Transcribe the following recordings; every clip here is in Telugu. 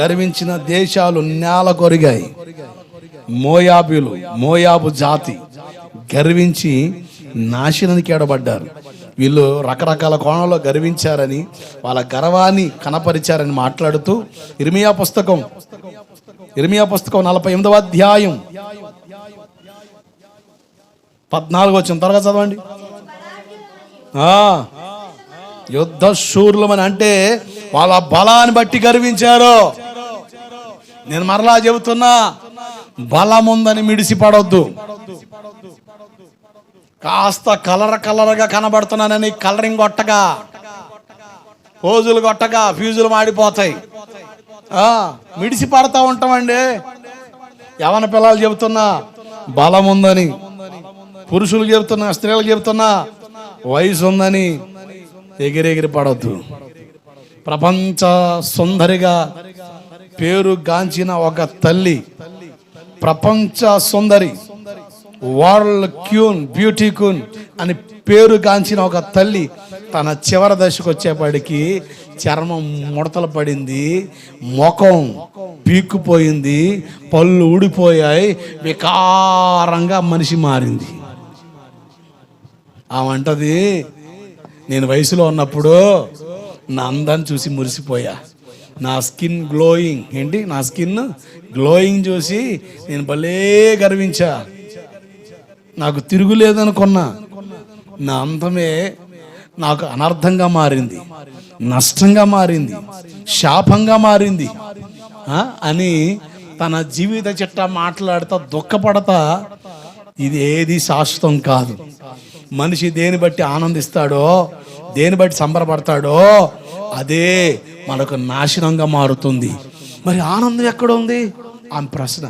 గర్వించిన దేశాలు నేల కొరిగాయి. మోయాబులు మోయాబు జాతి గర్వించి నాశనానికి ఎడబడ్డారు వీళ్ళు రకరకాల కోణంలో గర్వించారని వాళ్ళ గర్వాన్ని కనపరిచారని మాట్లాడుతూ ఇర్మియా పుస్తకం ఇర్మియా పుస్తకం నలభై ఎనిమిదవ అధ్యాయం పద్నాలుగు వచ్చిన త్వరగా చదవండి. ఆ, యుద్ధ శూర్లమని అంటే వాళ్ళ బలాన్ని బట్టి గర్వించారు. నేను మరలా చెబుతున్నా బలం ఉందని మిడిసిపడొద్దు. కాస్త కలర్ కలర్గా కనబడుతున్నానని కలరింగ్ కొట్టగా పోజులు కొట్టగా ఫ్యూజులు మాడిపోతాయి. మిడిసి పడతా ఉంటామండి. యవన పిల్లలు చెబుతున్నా బలం ఉందని పురుషులు చెబుతున్నా స్త్రీలు చెబుతున్నా వయసు ఉందని ఎగిరెగిరి పడవద్దు ప్రపంచ సుందరిగా పేరు గాంచిన ఒక తల్లి ప్రపంచ సుందరి వరల్డ్ క్యూన్ బ్యూటీ క్యూన్ అని పేరు గాంచిన ఒక తల్లి తన చివరి దశకు వచ్చేపాటికి చర్మం ముడతలు పడింది ముఖం పీక్కుపోయింది పళ్ళు ఊడిపోయాయి వికారంగా మనిషి మారింది. ఆమంటది నేను వయసులో ఉన్నప్పుడు నా అందాన్ని చూసి మురిసిపోయా. నా స్కిన్ గ్లోయింగ్. ఏంటి? నా స్కిన్ గ్లోయింగ్ చూసి నేను భలే గర్వించా. నాకు తిరుగులేదనుకున్నా. నా అంతమే నాకు అనర్థంగా మారింది. నష్టంగా మారింది. శాపంగా మారింది. అని తన జీవిత చిట్ట మాట్లాడతా దుఃఖపడతా ఇది ఏది శాశ్వతం కాదు. మనిషి దేని బట్టి ఆనందిస్తాడో దేని బట్టి సంబరపడతాడో అదే మనకు నాశనంగా మారుతుంది. మరి ఆనందం ఎక్కడ ఉంది? ఆమె ప్రశ్న.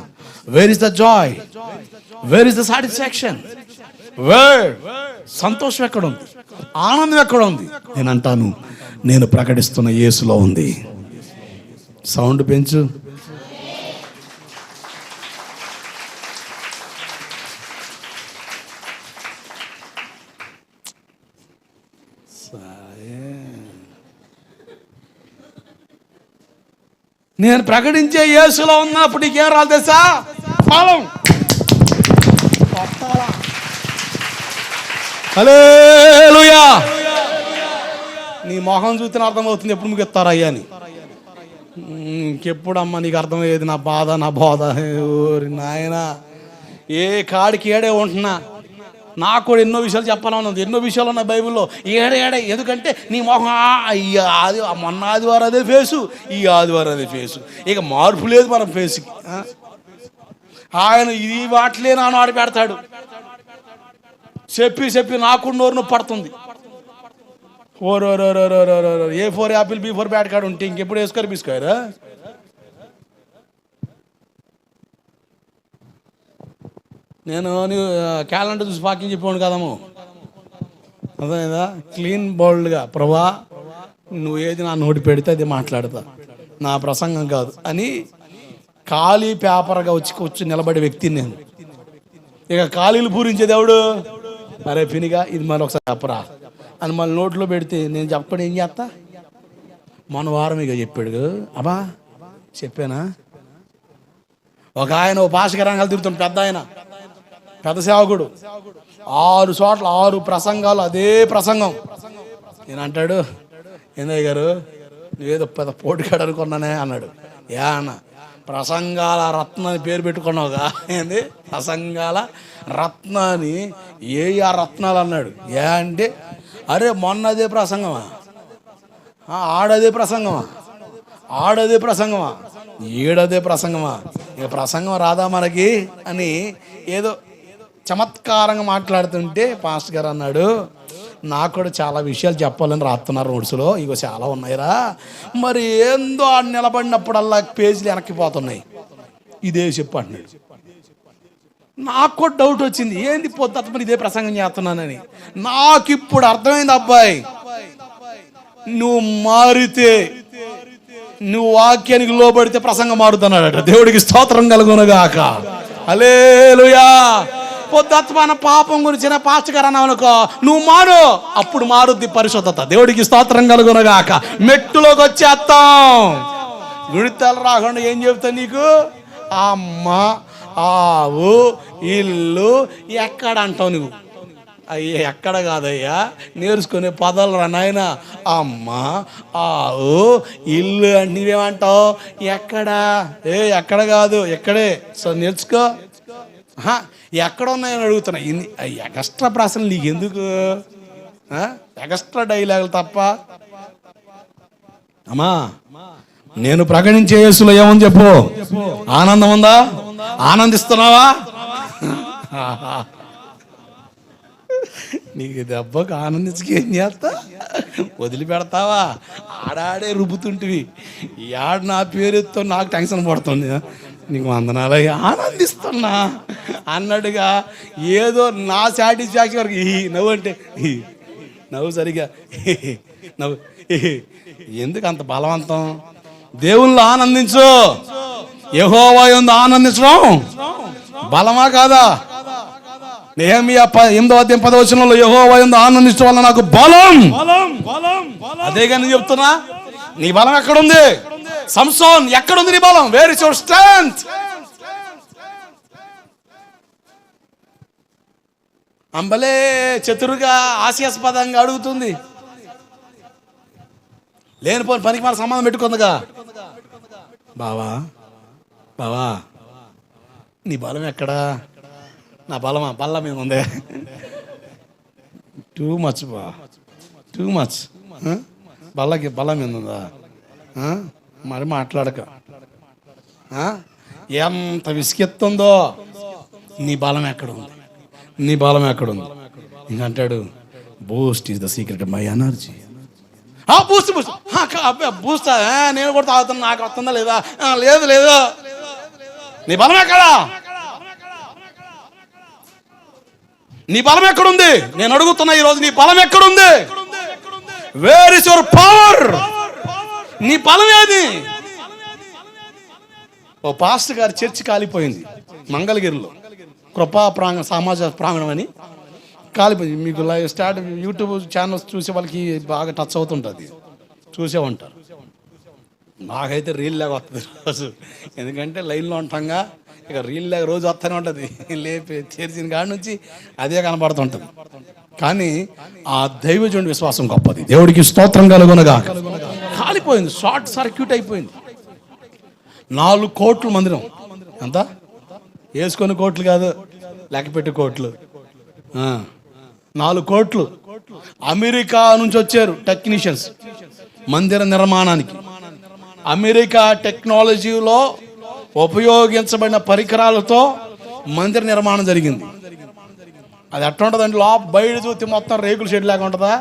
Where is the joy where is the satisfaction where సంతోషం ఎక్కడ ఉంది? ఆనందం ఎక్కడ ఉంది? నేను అంటాను నేను ప్రకటిస్తున్న యేసులో ఉంది. సౌండ్ పెంచు. నేను ప్రకటించే యేసులో ఉన్నప్పుడు నీకేం రాదు తెలుసా? ఫలం హలేలుయా నీ మొహం చూస్తే అర్థమవుతుంది ఎప్పుడు మీకు అయ్యా అని. ఇంకెప్పుడమ్మా నీకు అర్థమయ్యేది నా బాధ నా బోధ? ఓరి నాయన ఏ కాడికి ఏడే ఉంటున్నా? నాకు కూడా ఎన్నో విషయాలు చెప్పాలని ఉంది ఎన్నో విషయాలు ఉన్నాయి బైబిల్లో. ఏడే ఏడే ఎందుకంటే నీ మొహం అయ్యా ఈ ఆది మొన్న ఆదివారం అదే ఫేసు ఈ ఆదివారం అదే ఫేసు. ఇక మార్పు లేదు మన ఫేస్కి. ఆయన ఇది వాటిలే నాను ఆడి పెడతాడు. చెప్పి చెప్పి నాకు నోరు నొప్పి పడుతుంది. ఓరో A for apple B for bat card ఉంటే ఇంకెప్పుడు వేసుకోరు బీసుకోరా? నేను నువ్వు క్యాలెండర్ చూసి పాకింగ్ చెప్పాను కదము అదేదా క్లీన్ బౌల్డ్గా. ప్రభా నువ్వు ఏది నా నోటి పెడితే అది మాట్లాడతా. నా ప్రసంగం కాదు. అని ఖాళీ పేపర్గా వచ్చి వచ్చి నిలబడే వ్యక్తిని నేను. ఇక ఖాళీలు పూరించేది ఎవడు? అరే పినిగా ఇది మళ్ళీ ఒకసారి చెప్పరా. అని మళ్ళీ నోట్లో పెడితే నేను చెప్పడం ఏం చేస్తా? మన వారం ఇక చెప్పాడు అబ్బా చెప్పానా? ఒక ఆయన ఓ భాషకరంగా తిరుగుతాడు పెద్ద ఆయన. పెద్ద సేవకుడు. ఆరు చోట్ల ఆరు ప్రసంగాలు అదే ప్రసంగం. నేను అంటాడు ఏందయ్య గారు నువ్వేదో పెద్ద పోటీగాడు అనుకున్నానే అన్నాడు. యా అన్న ప్రసంగాల రత్న అని పేరు పెట్టుకున్నావుగా. ఏంది? ప్రసంగాల రత్న అని ఏ ఆ రత్నాలు అన్నాడు. ఏ అంటే అరే మొన్న అదే ప్రసంగమా? ఆడదే ప్రసంగమా? ఆడదే ప్రసంగమా? ఏడదే ప్రసంగమా? ఇక ప్రసంగం రాదా మనకి? అని ఏదో చమత్కారంగా మాట్లాడుతుంటే పాస్ట్ గారు అన్నాడు నాకు కూడా చాలా విషయాలు చెప్పాలని రాస్తున్నారు నోట్స్లో ఇగో చాలా ఉన్నాయిరా. మరి ఏందో ఆ నిలబడినప్పుడల్లా పేజీలు వెనక్కిపోతున్నాయి. ఇదే చెప్పు అంటున్నాడు. నాకు కూడా డౌట్ వచ్చింది. ఏంది పొద్దుత మరి ఇదే ప్రసంగం చేస్తున్నానని? నాకు ఇప్పుడు అర్థమైంది అబ్బాయి. నువ్వు మారితే నువ్వు వాక్యానికి లోబడితే ప్రసంగం మారుతున్నాడట. దేవుడికి స్తోత్రం కలుగునగాక. అలేలుయా పొద్దుత్వాన పాపం గురించిన పాస్టర్ గారు అన్నావు అనుకో నువ్వు మారు. అప్పుడు మారుద్ది పరిశుద్ధత. దేవుడికి స్తోత్రం కలుగునగాక. మెట్టులోకి వచ్చేస్తాం గుడితాలు రాకుండా ఏం చెబుతా నీకు? అమ్మ ఆవు ఇల్లు ఎక్కడ అంటావు నువ్వు? అయ్యా ఎక్కడ కాదయ్యా? నేర్చుకునే పదాలు రా నాయన. అమ్మ ఆవు ఇల్లు అంటే. నువ్వేమంటావు? ఎక్కడ? ఏ ఎక్కడ కాదు. ఎక్కడే? సో నేర్చుకో. ఎక్కడ ఉన్నాయని అడుగుతున్నా. ఇన్ని ఎక్స్ట్రా ప్రశ్నలు నీకు ఎందుకు ఆ? ఎక్స్ట్రా డైలాగులు తప్ప. అమ్మా నేను ప్రకటించే యేసులో ఏమని చెప్పు? ఆనందం ఉందా? ఆనందిస్తున్నావా? నీకు దెబ్బకు ఆనందించక ఏం చేస్తా? వదిలిపెడతావా? ఆడాడే రుబ్బుతుంటివి. ఈ ఆడ నా పేరు నాకు టెన్షన్ పడుతుంది. నీకు వందనాలు. ఆనందిస్తున్నా. అన్నట్టుగా ఏదో నా సాటిస్ఫాక్షన్ వరకు ఈ నవ్వు అంటే నవ్వు సరిగా నవ్వు ఎందుకు అంత బలవంతం? దేవుళ్ళు ఆనందించు. యహోవా ఎందు ఆనందించడం బలమా కాదా? నేహమియా ఎనిమిదో అధ్యాయం పదవచనంలో యహోవా ఎందు ఆనందించడం వల్ల నాకు బలం. అదే కానీ చెప్తున్నా నీ బలం ఎక్కడుంది? సంసోన్ ఎక్కడుంది నీ బలం? వేర్ ఇస్ యువర్ స్ట్రెంగ్త్ అంబలే చతురుగా హాస్యాస్పదంగా అడుగుతుంది. లేనిపోని పనికి మన సంబంధం పెట్టుకుందిగా. బావా బావా నీ బలం ఎక్కడా? నా బలమా? బల్ల మీద ఉందే. టూ మచ్ బా. టూ మచ్ బల్లకి బలం మీద ఉందా? మరి మాట్లాడక. ఆ? ఎంత విసిగెత్తుందో నీ బలం ఎక్కడ ఉంది? నీ బలం ఎక్కడ ఉంది ఇంకంటాడు boost is the secret my energy boost boost boost నేను కూడా తాగుతున్నా నాకు వస్తుందా లేదా? లేదు లేదు. నీ బలం ఎక్కడా? నీ బలం ఎక్కడుంది? నేను అడుగుతున్నా ఈరోజు నీ బలం ఎక్కడుంది? వేర్ ఇస్ యువర్ పవర్ నీ బలం ఏది? ఓ పాస్టర్ గారి చర్చి కాలిపోయింది మంగళగిరిలో. కృపా ప్రాంగ సమాజ ప్రాంగణం అని కాలిపోయింది మీకు లైవ్ స్టార్ట్ యూట్యూబ్ ఛానల్స్ చూసే వాళ్ళకి బాగా టచ్ అవుతుంటుంది. చూసే ఉంటారు. నాకైతే రీల్ లాగా వస్తుంది రోజు. ఎందుకంటే లైన్లో ఉంటాంగా ఇక రీల్ లాగా రోజు వస్తూనే ఉంటుంది. లేపి చేర్చిన కాడి నుంచి అదే కనబడుతుంటుంది. కానీ ఆ దైవజుడి విశ్వాసం గొప్పది. దేవుడికి స్తోత్రం కలుగునగా కాలిపోయింది. షార్ట్ సర్క్యూట్ అయిపోయింది. నాలుగు కోట్ల మందిరం. ఎంత? వేసుకొని కోట్లు కాదు లెక్కపెట్టి కోట్లు. నాలుగు కోట్లు. అమెరికా నుంచి వచ్చారు టెక్నీషియన్స్ మందిర నిర్మాణానికి. అమెరికా టెక్నాలజీలో ఉపయోగించబడిన పరికరాలతో మందిర నిర్మాణం జరిగింది. అది ఎట్లా ఉంటుందండి? లోప బయట చూస్తే మొత్తం రేకుల షెడ్ లాగా ఉంటుందా?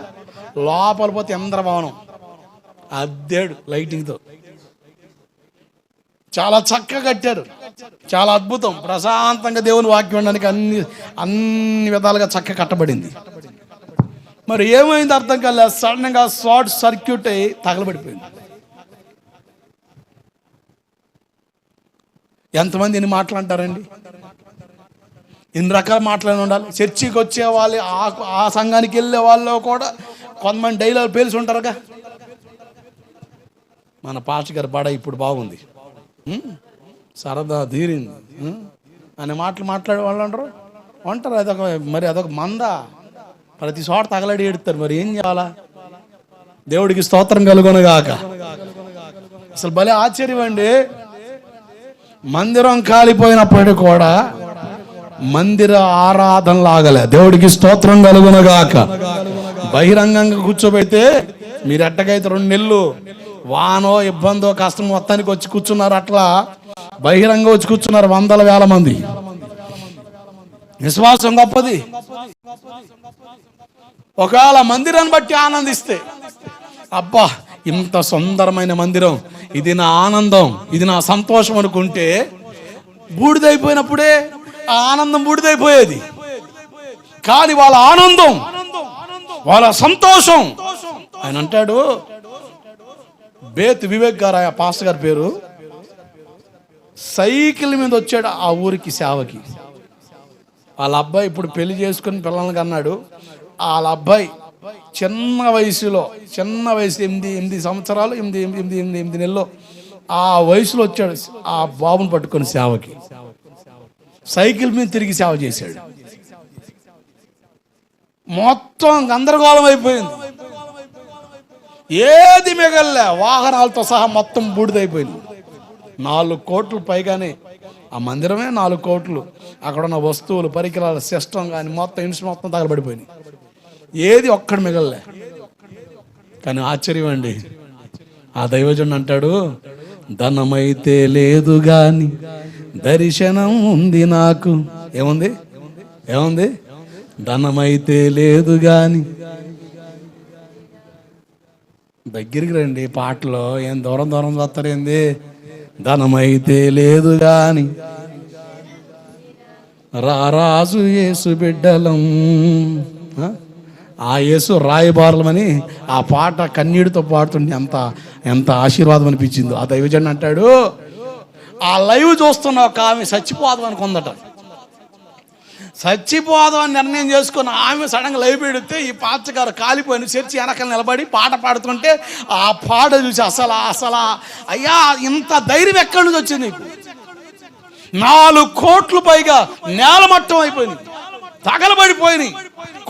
లోపల పోతే ఇంద్రభవనం. అద్దేడు లైటింగ్తో. చాలా చక్కగా కట్టారు. చాలా అద్భుతం. ప్రశాంతంగా దేవుని వాక్యం ఉండడానికి అన్ని అన్ని విధాలుగా చక్కగా కట్టబడింది. మరి ఏమైంది అర్థం కాలే? సడన్గా షార్ట్ సర్క్యూట్ అయి తగలబడిపోయింది. ఎంతమంది ఎన్ని మాటలు అంటారండి? ఎన్ని రకాల మాటలు ఉండాలి. చర్చికి వచ్చే వాళ్ళు ఆ ఆ సంఘానికి వెళ్ళే వాళ్ళు కూడా కొంతమంది డైలాగ్ పేల్చి ఉంటారుగా మన పాస్టర్ గారి బడ ఇప్పుడు బాగుంది. సరదా తీరింది. అనే మాటలు మాట్లాడే వాళ్ళు అంటారు. అంటారు అదొక మరి అదొక మంద. ప్రతి చోట తగలడి ఎడతారు మరి ఏం చేయాలా దేవుడికి స్తోత్రం కలుగొనగాక. అసలు భలే ఆశ్చర్యం అండి. మందిరం కాలిపోయినప్పటికీ కూడా మందిర ఆరాధన లాగలే దేవుడికి స్తోత్రం కలుగునగాక. బహిరంగంగా కూర్చోబెడితే మీరు ఎట్టకైతే రెండు నెలలు వానో ఇబ్బందో కష్టం మొత్తానికి వచ్చి కూర్చున్నారు అట్లా బహిరంగ వచ్చి కూర్చున్నారు వందల వేల మంది. విశ్వాసం గొప్పది. ఒకవేళ మందిరాన్ని బట్టి ఆనందిస్తే అబ్బా ఇంత సుందరమైన మందిరం ఇది నా ఆనందం ఇది నా సంతోషం అనుకుంటే బూడిదైపోయినప్పుడే ఆ ఆనందం బూడిదైపోయేది. కానీ వాళ్ళ ఆనందం వాళ్ళ సంతోషం. ఆయన అంటాడు బేత్ వివేక్ గారు ఆ పాస్టర్ గారి పేరు. సైకిల్ మీద వచ్చాడు ఆ ఊరికి సేవకి. వాళ్ళ అబ్బాయి ఇప్పుడు పెళ్ళి చేసుకుని పిల్లలకి అన్నాడు వాళ్ళ అబ్బాయి చిన్న వయసులో చిన్న వయసు ఎనిమిది ఎనిమిది సంవత్సరాలు ఎనిమిది ఎనిమిది ఎనిమిది ఎనిమిది ఎనిమిది ఆ వయసులో వచ్చాడు ఆ బాబుని పట్టుకొని సేవకి. సైకిల్ మీద తిరిగి సేవ చేశాడు. మొత్తం గందరగోళం అయిపోయింది. ఏది మిగల్లే? వాహనాలతో సహా మొత్తం బూడిదైపోయింది. నాలుగు కోట్లు పైగానే ఆ మందిరమే నాలుగు కోట్లు. అక్కడ ఉన్న వస్తువులు పరికరాలు సిస్టమ్ కానీ మొత్తం ఇన్స్ట్రుమెంట్ మొత్తం తగలబడిపోయినాయి. ఏది ఒక్కడు మిగల్లే? కానీ ఆశ్చర్యం అండి. ఆ దైవజుడు అంటాడు ధనమైతే లేదు గాని దర్శనం ఉంది నాకు. ఏముంది? ఏముంది? ధనమైతే లేదు గాని దగ్గరికి రండి పాటలో ఏం దూరం దూరం చూస్తారేంది ధనమైతే లేదు గాని రారాజు యేసు బిడ్డలం. ఆ? యేసు రాయబారులమని ఆ పాట కన్నీటితో పాడుతుంటే ఎంత ఎంత ఆశీర్వాదం అనిపించిందో. ఆ దైవజన్ అంటాడు ఆ లైవ్ చూస్తున్న ఒక ఆమె చచ్చిపోదాం అనుకుందట. చచ్చిపోదాం అని నిర్ణయం చేసుకున్న ఆమె సడన్గా లైవ్ పెడితే ఈ పాత్రగారు కాలిపోయిన చర్చి వెనకాల నిలబడి పాట పాడుతుంటే ఆ పాట చూసి అసలు అసలు. అయ్యా ఇంత ధైర్యం ఎక్కడి నుంచి వచ్చింది నీకు? నాలుగు కోట్లు పైగా నేలమట్టం అయిపోయింది. తగలబడిపోయినాయి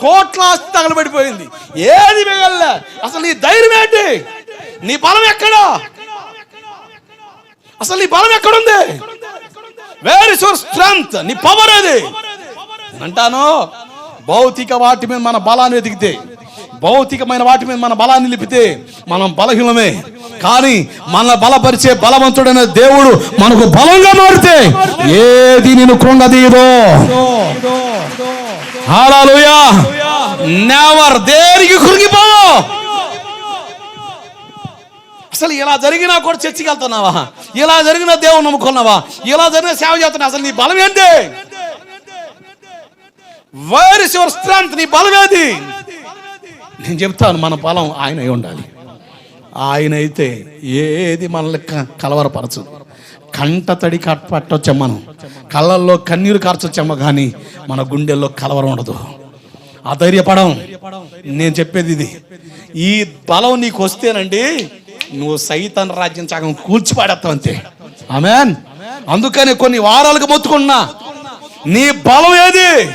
కోట్ల ఆస్తి తగలబడిపోయింది. ఏది మిగల్లే. అసలు నీ ధైర్యం ఏంటి? నీ బలం ఎక్కడా? అసలు నీ బలం ఎక్కడుంది? వేర్ ఇస్ యువర్ స్ట్రెంగ్త్ నీ పవర్ అది అంటాను? భౌతిక వాటి మీద మన బలాన్ని వెతికితే భౌతికమైన వాటి మీద మన బలాన్ని నిలిపితే మనం బలహీనమే. కానీ మన బలపరిచే బలవంతుడైన దేవుడు మనకు బలంగా మారితే ఏది నేను కృంగదీయదో హాలూయా! నెవర్ దేనికి కృంగిపోవు? అసలు ఇలా జరిగినా కూడా చర్చికి వెళ్తున్నావా? ఇలా జరిగిన దేవుని నమ్ముకున్నావా? ఇలా జరిగిన సేవ చేస్తున్నావు? అసలు నీ బలం ఏంటి? వేర్ ఇస్ యువర్ నీ బలం ఏది నేను చెప్తాను మన బలం ఆయన అయి ఉండాలి. ఆయన అయితే ఏది మనల్ని క- కంట తడి కట్ మనం. కళ్ళల్లో కన్నీరు కార్చొచ్చామో కానీ మన గుండెల్లో కలవరం ఉండదు. అధైర్యపడం. నేను చెప్పేది ఇది. ఈ బలం నీకు వస్తేనండి నువ్వు సైతాన్ రాజ్యం సగం కూల్చిపాడేస్తావు అంతే. ఆమెన్. అందుకని కొన్ని వారాలకు మొత్తుకున్నా నీ బలం ఏది?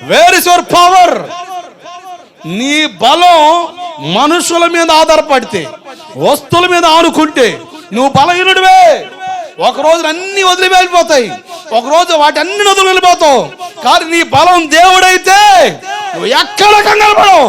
వేర్ ఇస్ యువర్ పవర్ నీ బలం మనుషుల మీద ఆధారపడితే వస్తువుల మీద ఆనుకుంటే నువ్వు బలహీనుడివే. ఒక రోజు అన్ని వదిలి వెళ్ళిపోతాయి ఒక రోజు వాటి అన్ని వదిలి వెళ్ళిపోతావు కానీ నీ బలం దేవుడైతే నువ్వు ఎక్కడ కంగారు పడవు.